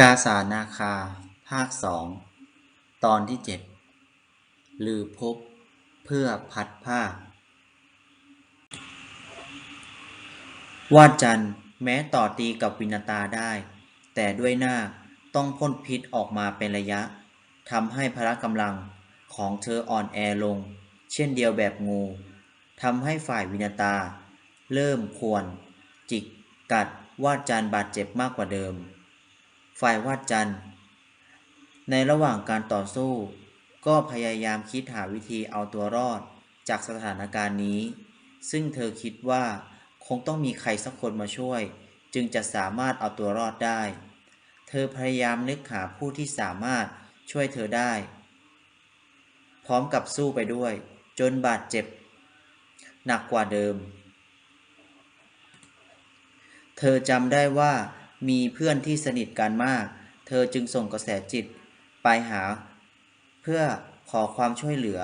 กาสานาคา ภาคสอง ตอนที่เจ็ดลือพบเพื่อพัดผ้าวาดจันแม้ต่อตีกับวินตาได้ แต่ด้วยหน้าต้องพ่นพิษออกมาเป็นระยะทำให้พละกำลังของเธออ่อนแอลง เช่นเดียวแบบงูทำให้ฝ่ายวินตา เริ่มควร จิกกัดวาดจันบาดเจ็บมากกว่าเดิม ฝ่ายวาดจันทร์ในระหว่างการต่อสู้ ก็พยายามคิดหาวิธีเอาตัวรอดจากสถานการณ์นี้ ซึ่งเธอคิดว่าคงต้องมีใครสักคนมาช่วย จึงจะสามารถเอาตัวรอดได้ เธอพยายามนึกหาผู้ที่สามารถช่วยเธอได้ พร้อมกับสู้ไปด้วย จนบาดเจ็บ หนักกว่าเดิม เธอจำได้ว่า มีเพื่อนที่สนิทกันมาก เธอจึงส่งกระแสจิตไปหา เพื่อขอความช่วยเหลือ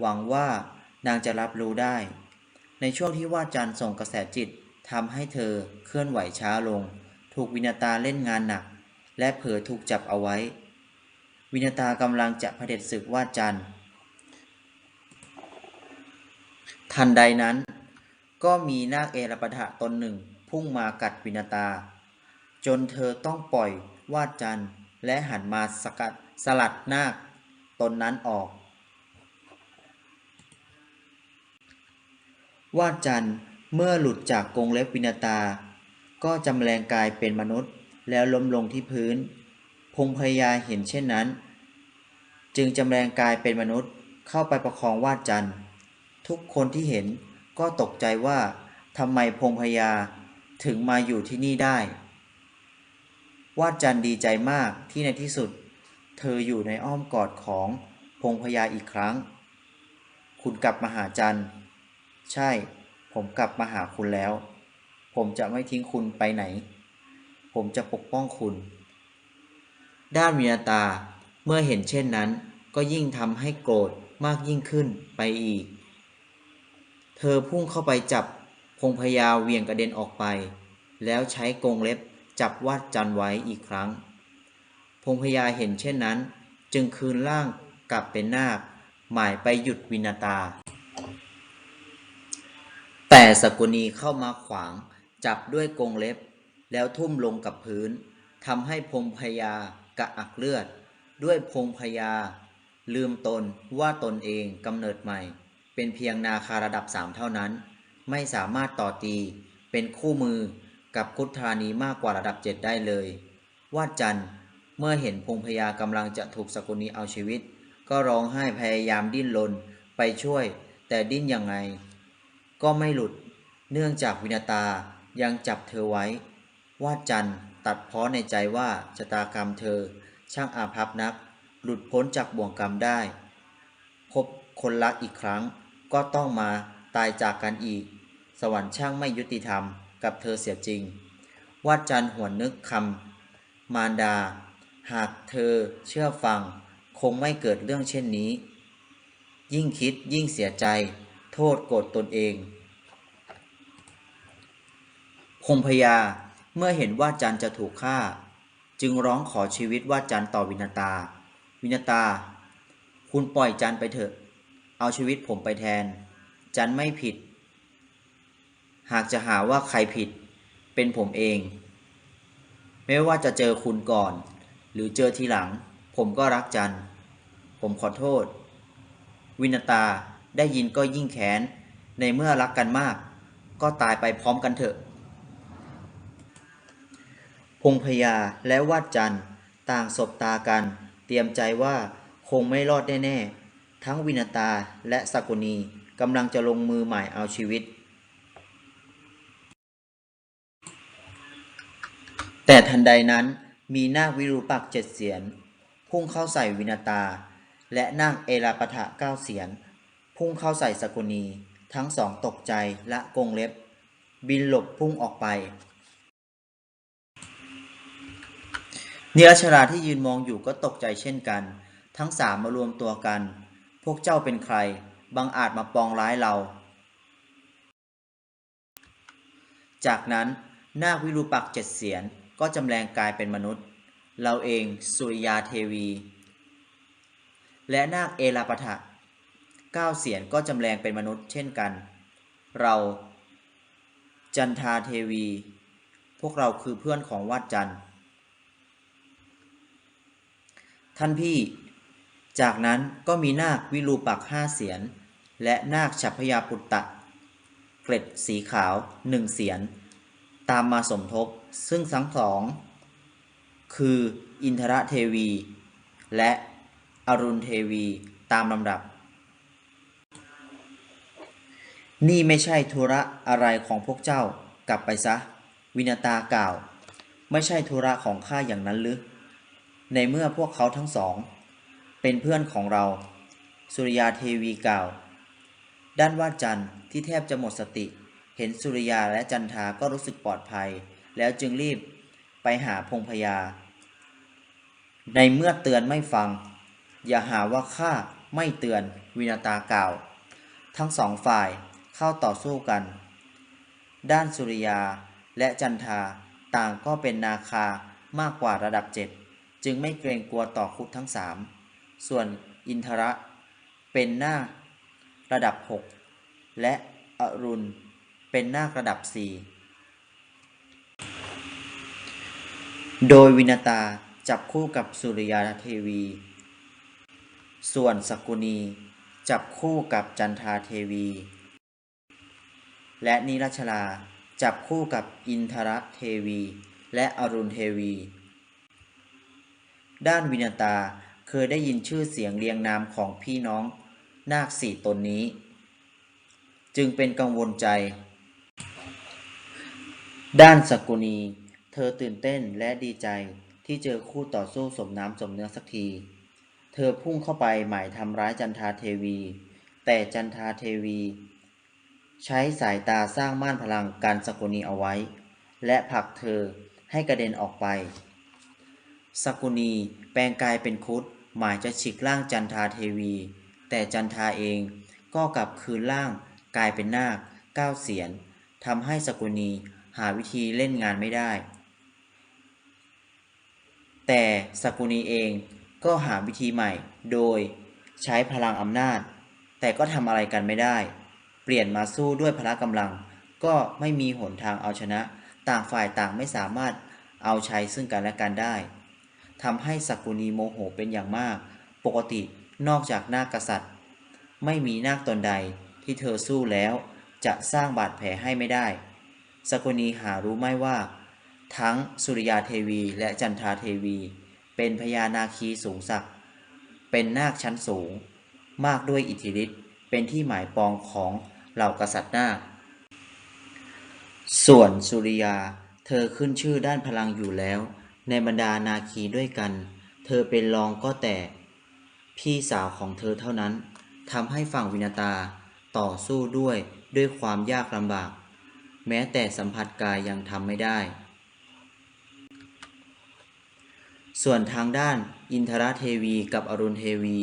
หวังว่านางจะรับรู้ได้ ในช่วงที่ว่าจันทร์ส่งกระแสจิตทำให้เธอเคลื่อนไหวช้าลง ถูกวินาตาเล่นงานหนัก และเผลอถูกจับเอาไว้ วินาตากำลังจะเผด็จศึกว่าจันทร์ทันใดนั้น ก็มีนาคเอราปะทะตนหนึ่ง พุ่งมากัดวินาตา จนเธอต้องปล่อยวาดจันทร์และหันมาสกัดสลัดนาคตนนั้นออก วาดจันทร์เมื่อหลุดจากกรงเล็บวินาตา ก็จำแรงกายเป็นมนุษย์แล้วล้มลงที่พื้น พงพยาเห็นเช่นนั้น จึงจำแรงกายเป็นมนุษย์เข้าไปประคองวาดจันทร์ทุกคนที่เห็นก็ตกใจว่าทำไมพงพยาถึงมาอยู่ที่นี่ได้ วาดจันดีใจมากที่ในที่สุด เธออยู่ในอ้อมกอดของพงพยาอีกครั้ง คุณกลับมาหาจันใช่ ผมกลับมาหาคุณแล้ว ผมจะไม่ทิ้งคุณไปไหน ผมจะปกป้องคุณ ด้านวินาตาเมื่อเห็นเช่นนั้น ก็ยิ่งทำให้โกรธมากยิ่งขึ้นไปอีก เธอพุ่งเข้าไปจับพงพยาเหวียงกระเด็นออกไป แล้วใช้กรงเล็บ จับวาดจันไว้อีกครั้ง พงพยาเห็นเช่นนั้น จึงคืนร่างกลับเป็นนาค หมายไปหยุดวินาตา แต่สกุณีเข้ามาขวาง จับด้วยกรงเล็บ แล้วทุ่มลงกับพื้นทำให้พงพยากระอักเลือด ด้วยพงพยาลืมตนว่าตนเองกำเนิดใหม่ เป็นเพียงนาคาระดับสามเท่านั้น ไม่สามารถต่อตีเป็นคู่มือ กับคุธานีมากกว่าระดับเจ็ดได้เลย วาดจันทร์เมื่อเห็นพงพยากำลังจะถูกสกุณีเอาชีวิต ก็ร้องไห้พยายามดิ้นรนไปช่วย แต่ดิ้นยังไง ก็ไม่หลุด เนื่องจากวินาตายังจับเธอไว้ วาดจันทร์ตัดเพ้อในใจว่าชะตากรรมเธอ ช่างอาภัพนัก หลุดพ้นจากบ่วงกรรมได้ พบคนรักอีกครั้ง ก็ต้องมาตายจากกันอีก สวรรค์ช่างไม่ยุติธรรม กับเธอเสียจริง วาดจันทร์หวนนึกคำมารดา หากเธอเชื่อฟัง คงไม่เกิดเรื่องเช่นนี้ ยิ่งคิดยิ่งเสียใจ โทษโกรธตนเองพงพยาเมื่อเห็นว่าจันจะถูกฆ่า จึงร้องขอชีวิตว่าจันต่อวินาตา วินาตา คุณปล่อยจันไปเถอะ เอาชีวิตผมไปแทน จันไม่ผิด หากจะหาว่าใครผิด เป็นผมเอง ไม่ว่าจะเจอคุณก่อน หรือเจอทีหลัง ผมก็รักจัน ผมขอโทษ วินตาได้ยินก็ยิ่งแค้น ในเมื่อรักกันมาก ก็ตายไปพร้อมกันเถอะ พงพยาและวาดจันต่างสบตากัน เตรียมใจว่าคงไม่รอดแน่ๆทั้งวินตาและสกุณีกำลังจะลงมือหมายเอาชีวิต แต่ทันใดนั้นมีนาควิรูปักษ์เจ็ดเสียน พุ่งเข้าใส่วินาตา และนาคเอราปะทะเก้าเสียน พุ่งเข้าใส่สกุณี ทั้งสองตกใจและกงเล็บ บินหลบพุ่งออกไปเนียชราที่ยืนมองอยู่ก็ตกใจเช่นกัน ทั้งสามมารวมตัวกัน พวกเจ้าเป็นใคร บังอาจมาปองร้ายเรา จากนั้นนาควิรูปักษ์เจ็ดเสียน ก็จำแรงกายเป็นมนุษย์ เราเองสุริยาเทวี และนาคเอราปทะเก้าเสียนก็จำแรงเป็นมนุษย์เช่นกัน เราจันทาเทวี พวกเราคือเพื่อนของวาดจันทร์ท่านพี่ จากนั้นก็มีนาควิรูปักษ์ห้าเสียน และนาคฉัพยาปุตตะ เกล็ดสีขาวหนึ่งเสียน ตามมาสมทบ ซึ่งทั้งสอง คืออินทรเทวี และอรุณเทวีตามลำดับ นี่ไม่ใช่ธุระอะไรของพวกเจ้ากลับไปซะ วินาตากล่าว ไม่ใช่ธุระของข้าอย่างนั้นหรือในเมื่อพวกเขาทั้งสอง เป็นเพื่อนของเรา สุริยาเทวีกล่าว ด้านวาดจันทร์ที่แทบจะหมดสติ เห็นสุริยาและจันทาก็รู้สึกปลอดภัย แล้วจึงรีบไปหาพงพยา ในเมื่อเตือนไม่ฟัง อย่าหาว่าข้าไม่เตือนวินาตากล่าว ทั้งสองฝ่ายเข้าต่อสู้กัน ด้านสุริยาและจันทาต่างก็เป็นนาคามากกว่าระดับเจ็ดจึงไม่เกรงกลัวต่อคุดทั้งสามส่วนอินทระเป็นหน้าระดับหกและอรุณเป็นหน้าระดับสี่ โดยวินาตาจับคู่กับสุริยาเทวี ส่วนสกุณีจับคู่กับจันทาเทวี และนิรัชลาจับคู่กับอินทรเทวี และอรุณเทวี ด้านวินาตาเคยได้ยินชื่อเสียงเรียงนามของพี่น้องนาคสี่ตนนี้ จึงเป็นกังวลใจ ด้านสกุณี เธอตื่นเต้นและดีใจที่เจอคู่ต่อสู้สมน้ำสมเนื้อสักที เธอพุ่งเข้าไปหมายทำร้ายจันทาเทวี แต่จันทาเทวี ใช้สายตาสร้างม่านพลังการสกุณีเอาไว้ และผลักเธอให้กระเด็นออกไป สกุณีแปลงกายเป็นคุดหมายจะฉีกร่างจันทาเทวี แต่จันทาเองก็กลับคืนร่างกลายเป็นนาคก้าเสียนทำให้สกุณีหาวิธีเล่นงานไม่ได้ แต่สกุณีเองก็หาวิธีใหม่ โดยใช้พลังอำนาจ แต่ก็ทำอะไรกันไม่ได้ เปลี่ยนมาสู้ด้วยพละกำลัง ก็ไม่มีหนทางเอาชนะ ต่างฝ่ายต่างไม่สามารถเอาชัยซึ่งกันและกันได้ทำให้สกุณีโมโหเป็นอย่างมาก ปกตินอกจากนาคกษัตริย์ ไม่มีนาคตนใดที่เธอสู้แล้ว จะสร้างบาดแผลให้ไม่ได้สกุณีหารู้ไม่ว่า ทั้งสุริยาเทวีและจันทาเทวี เป็นพญานาคีสูงศักดิ์เป็นนาคชั้นสูง มากด้วยอิทธิฤทธิ์เป็นที่หมายปองของเหล่ากษัตริย์นาคส่วนสุริยา เธอขึ้นชื่อด้านพลังอยู่แล้ว ในบรรดานาคีด้วยกัน เธอเป็นรองก็แต่ พี่สาวของเธอเท่านั้นทำให้ฝั่งวินาตาต่อสู้ด้วยด้วยความยากลำบาก แม้แต่สัมผัสกายยังทำไม่ได้ ส่วนทางด้านอินทราเทวีกับอรุณเทวี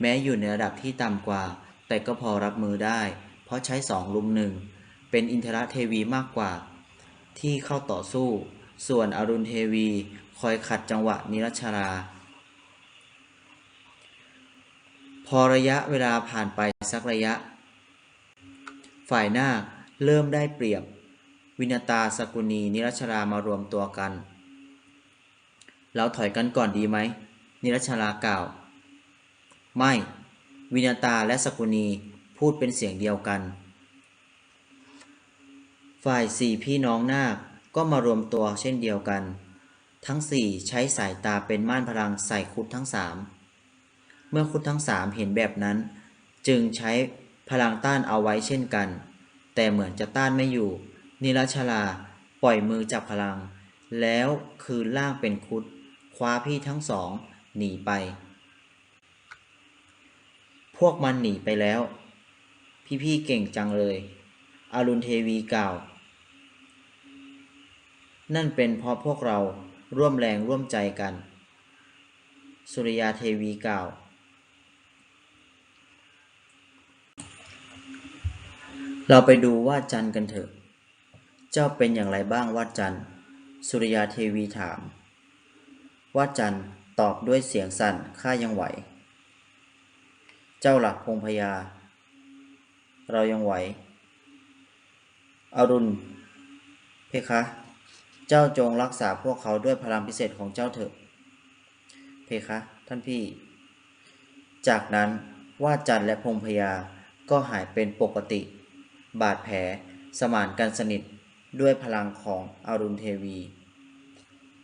แม้อยู่ในระดับที่ต่ำกว่า แต่ก็พอรับมือได้ เพราะใช้สองลุมหนึ่ง เป็นอินทราเทวีมากกว่า ที่เข้าต่อสู้ ส่วนอรุณเทวีคอยขัดจังหวะนิรัชรา พอระยะเวลาผ่านไปสักระยะ ฝ่ายหน้าเริ่มได้เปรียบ วินาตาสกุณีนิรัชรามารวมตัวกัน เราถอยกันก่อนดีไหม นิรัชรากล่าว ไม่ วินาตาและสกุณีพูดเป็นเสียงเดียวกัน ฝ่ายสี่พี่น้องนาคก็มารวมตัวเช่นเดียวกัน ทั้งสี่ใช้สายตาเป็นม่านพลังใส่คุดทั้งสามเมื่อคุดทั้งสามเห็นแบบนั้น จึงใช้พลังต้านเอาไว้เช่นกัน แต่เหมือนจะต้านไม่อยู่ นิรชลาปล่อยมือจับพลัง แล้วคืนล่างเป็นคุด คว้าพี่ทั้งสองหนีไป พวกมันหนีไปแล้ว พี่ๆเก่งจังเลยอรุณเทวีกล่าว นั่นเป็นเพราะพวกเราร่วมแรงร่วมใจกัน สุริยาเทวีกล่าว เราไปดูวาดจันทร์กันเถอะ เจ้าเป็นอย่างไรบ้างวาดจันทร์สุริยาเทวีถาม วาดจันทร์ตอบด้วยเสียงสั่นข้ายังไหว เจ้าหลักพงพญาเรายังไหว อรุณ เพคะ เจ้าจงรักษาพวกเขาด้วยพลังพิเศษของเจ้าเถิดเพคะท่านพี่ จากนั้นวาดจันและพงพญาก็หายเป็นปกติ บาดแผลสมานกันสนิทด้วยพลังของอรุณเทวี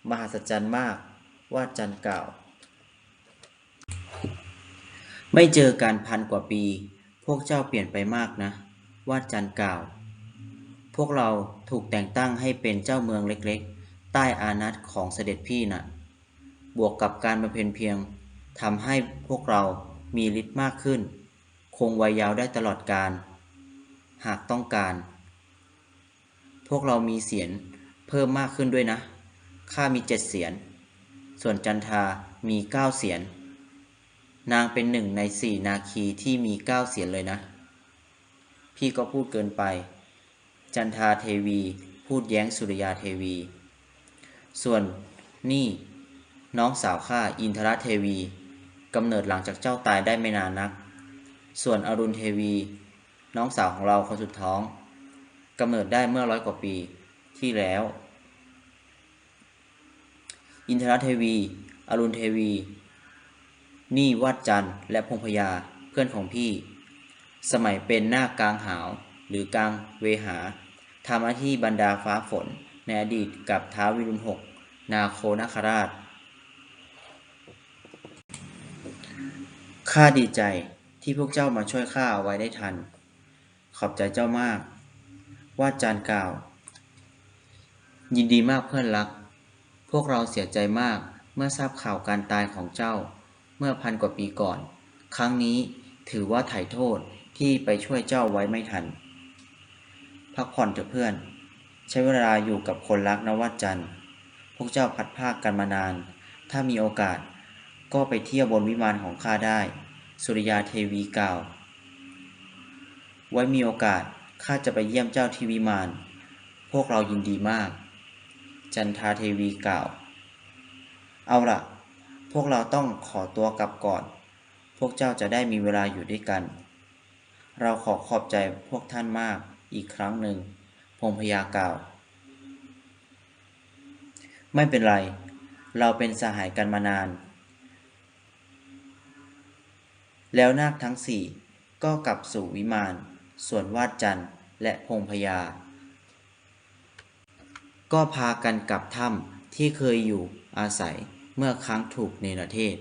มหัศจรรย์มาก วาดจันทร์กล่าว ไม่เจอกันพันกว่าปี พวกเจ้าเปลี่ยนไปมากนะ วาดจันทร์กล่าว พวกเราถูกแต่งตั้งให้เป็นเจ้าเมืองเล็กๆ ใต้อานัตของเสด็จพี่น่ะ บวกกับการบำเพ็ญเพียงทำให้พวกเรามีฤทธิ์มากขึ้น คงวัยยาวได้ตลอดกาลหากต้องการ พวกเรามีเสียงเพิ่มมากขึ้นด้วยนะ ข้ามีเจ็ดเสียง ส่วนจันทามีเก้าเสียงนางเป็นหนึ่งในสี่นาคีที่มีเก้าเสียงเลยนะ พี่ก็พูดเกินไป จันทาเทวีพูดแย้งสุริยาเทวี ส่วนนี่น้องสาวข้าอินทรเทวีกำเนิดหลังจากเจ้าตายได้ไม่นานนัก ส่วนอรุณเทวี น้องสาวของเราคนสุดท้องกำเนิดได้เมื่อร้อยกว่าปีที่แล้ว อินทรเทวี อรุณเทวี นี่วัดจันทร์และพงพยาเพื่อนของพี่ สมัยเป็นหน้ากลางหาว หรือกลางเวหาทำหน้าที่บรรดาฟ้าฝน ในอดีตกับท้าววิรุณหก นาโคนาคราช ข้าดีใจที่พวกเจ้ามาช่วยข้าเอาไว้ได้ทัน ขอบใจเจ้ามากวาดจานกล่าว ยินดีมากเพื่อนรัก วกเราเสียใจมากเมื่อทราบข่าวการตายของเจ้า เมื่อพันกว่าปีก่อน ครั้งนี้ถือว่าไถ่โทษที่ไปช่วยเจ้าไว้ไม่ทัน พักผ่อนเถอะเพื่อน ใช้เวลาอยู่กับคนรักนวัดจันทร์พวกเจ้าพัดภาคกันมานาน ถ้ามีโอกาส ก็ไปเที่ยวบนวิมานของข้าได้ สุริยาเทวีกล่าว ไว้มีโอกาสข้าจะไปเยี่ยมเจ้าที่วิมาน พวกเรายินดีมาก จันทาเทวีกล่าว เอาล่ะพวกเราต้องขอตัวกลับก่อน พวกเจ้าจะได้มีเวลาอยู่ด้วยกัน เราขอขอบใจพวกท่านมากอีกครั้งหนึ่งพงพยากล่าว ไม่เป็นไร เราเป็นสหายกันมานาน แล้วนาคทั้งสี่ก็กลับสู่วิมาน ส่วนวาดจันทร์และพงพยา ก็พากันกลับถ้ำที่เคยอยู่อาศัยเมื่อครั้งถูกเนรเทศ